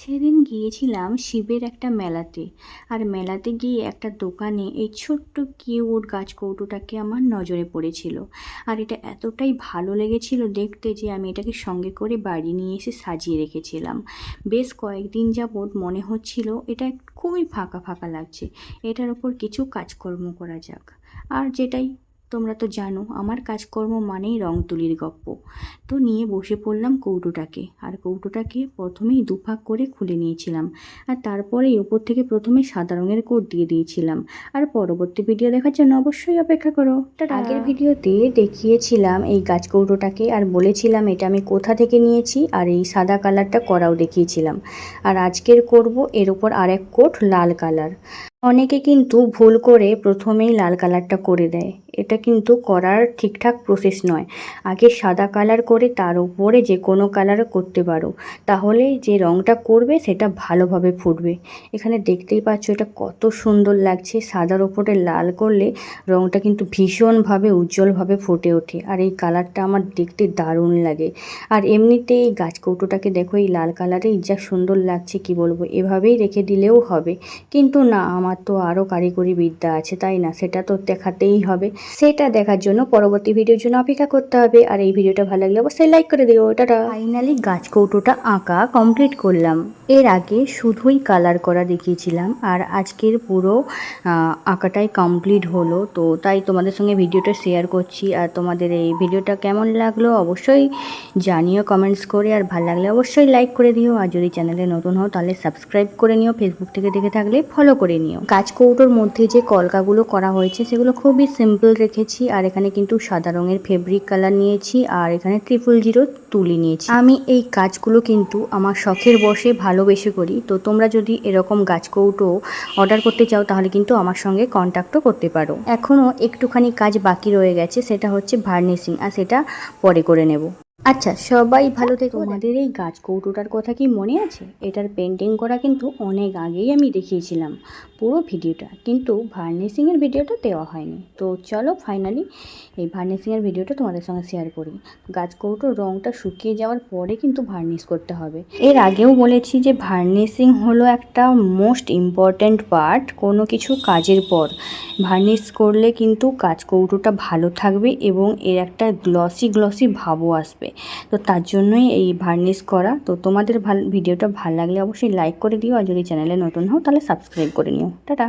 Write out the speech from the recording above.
সেদিন গিয়েছিলাম শিবের একটা মেলাতে। আর মেলাতে গিয়ে একটা দোকানে এই ছোট্ট কিউট গাছ কৌটোটাকে আমার নজরে পড়েছিল। আর এটা এতটাই ভালো লেগেছিল দেখতে যে আমি এটাকে সঙ্গে করে বাড়ি নিয়ে এসে সাজিয়ে রেখেছিলাম। বেশ কয়েকদিন যাবৎ মনে হচ্ছিল এটা খুবই ফাঁকা ফাঁকা লাগছে। এটার ওপর কিছু কাজকর্ম করা যাক। আর যেটাই তোমরা তো জানো, আমার কাজকর্ম মানেই রং তুলির গপ্প। তো নিয়ে বসে পড়লাম কৌটোটাকে। আর কৌটোটাকে প্রথমেই দুফাক করে খুলে নিয়েছিলাম। আর তারপরেই ওপর থেকে প্রথমে সাদা রঙের কোট দিয়ে দিয়েছিলাম। আর পরবর্তী ভিডিও দেখার জন্য অবশ্যই অপেক্ষা করো। তার আগের ভিডিওতে দেখিয়েছিলাম এই গাছ কৌটোটাকে আর বলেছিলাম এটা আমি কোথা থেকে নিয়েছি আর এই সাদা কালারটা করাও দেখিয়েছিলাম। আর আজকের করব এর ওপর আরেক কোট লাল কালার অনেকে কিন্তু ভুল করে প্রথমেই লাল কালারটা করে দেয়। এটা কিন্তু করার ঠিকঠাক প্রসেস নয়। আগে সাদা কালার করে তার উপরে যে কোনো কালারও করতে পারো। তাহলে যে রঙটা করবে সেটা ভালোভাবে ফুটবে। এখানে দেখতেই পাচ্ছ এটা কত সুন্দর লাগছে। সাদার ওপরে লাল করলে রঙটা কিন্তু ভীষণভাবে উজ্জ্বলভাবে ফুটে ওঠে। আর এই কালারটা আমার দেখতে দারুণ লাগে। আর এমনিতে এই গাছ কৌটোটাকে দেখো, এই লাল কালারেই যা সুন্দর লাগছে, কি বলব? এভাবেই রেখে দিলেও হবে। কিন্তু না, আমার তো আরও কারিগরি বিদ্যা আছে, তাই না? সেটা তো দেখাতেই হবে। সেটা দেখার জন্য পরবর্তী ভিডিওর জন্য অপেক্ষা করতে হবে। আর এই ভিডিওটা ভালো লাগলে অবশ্যই লাইক করে দিও। টাটা! ফাইনালি গাছ কৌটোটা আঁকা কমপ্লিট করলাম। এর আগে শুধুই কালার করা দেখিয়েছিলাম আর আজকের পুরো আঁকাটাই কমপ্লিট হলো। তো তাই তোমাদের সঙ্গে ভিডিওটা শেয়ার করছি। আর তোমাদের এই ভিডিওটা কেমন লাগল অবশ্যই জানিও কমেন্টস করে। আর ভালো লাগলে অবশ্যই লাইক করে দিও। আর যদি চ্যানেলে নতুন হও, তাহলে সাবস্ক্রাইব করে নিও। ফেসবুক থেকে দেখে থাকলে ফলো করে নিও। গাছ কৌটোর মধ্যে যে কলকাগুলো করা হয়েছে, সেগুলো খুবই সিম্পল রেখেছি। আর এখানে কিন্তু সাদা রঙের ফেব্রিক কালার নিয়েছি আর এখানে ট্রিপল জিরো তুলি নিয়েছি। আমি এই কাজগুলো কিন্তু আমার শখের বসে ভালোবেসে করি। তো তোমরা যদি এরকম গাছ কৌটো অর্ডার করতে চাও, তাহলে কিন্তু আমার সঙ্গে কন্ট্যাক্টও করতে পারো। এখনও একটুখানি কাজ বাকি রয়ে গেছে, সেটা হচ্ছে ভার্নিশিং আর সেটা পরে করে নেব। আচ্ছা সবাই ভালো থেকো তোমাদের এই গাছ কৌটোটার কথা কি মনে আছে? এটার পেন্টিং করা কিন্তু অনেক আগেই আমি দেখিয়েছিলাম পুরো ভিডিওটা। কিন্তু ভার্নিশিংয়ের ভিডিওটা দেওয়া হয়নি। তো চলো ফাইনালি এই ভার্নিশিংয়ের ভিডিওটা তোমাদের সঙ্গে শেয়ার করি। গাছ কৌটোর রঙটা শুকিয়ে যাওয়ার পরে কিন্তু ভার্নিশ করতে হবে। এর আগেও বলেছি যে ভার্নিশিং হলো একটা মোস্ট ইম্পর্ট্যান্ট পার্ট কোনো কিছু কাজের পর। ভার্নিশ করলে কিন্তু গাছ কৌটোটা ভালো থাকবে এবং এর একটা গ্লসি গ্লসি ভাবও আসবে। তো তার জন্যই এই ভার্নিশ করা। তো তোমাদের ভালো ভিডিওটা ভালো লাগলে অবশ্যই লাইক করে দিও। আর যদি চ্যানেলে নতুন হও, তাহলে সাবস্ক্রাইব করে নিও। টাটা!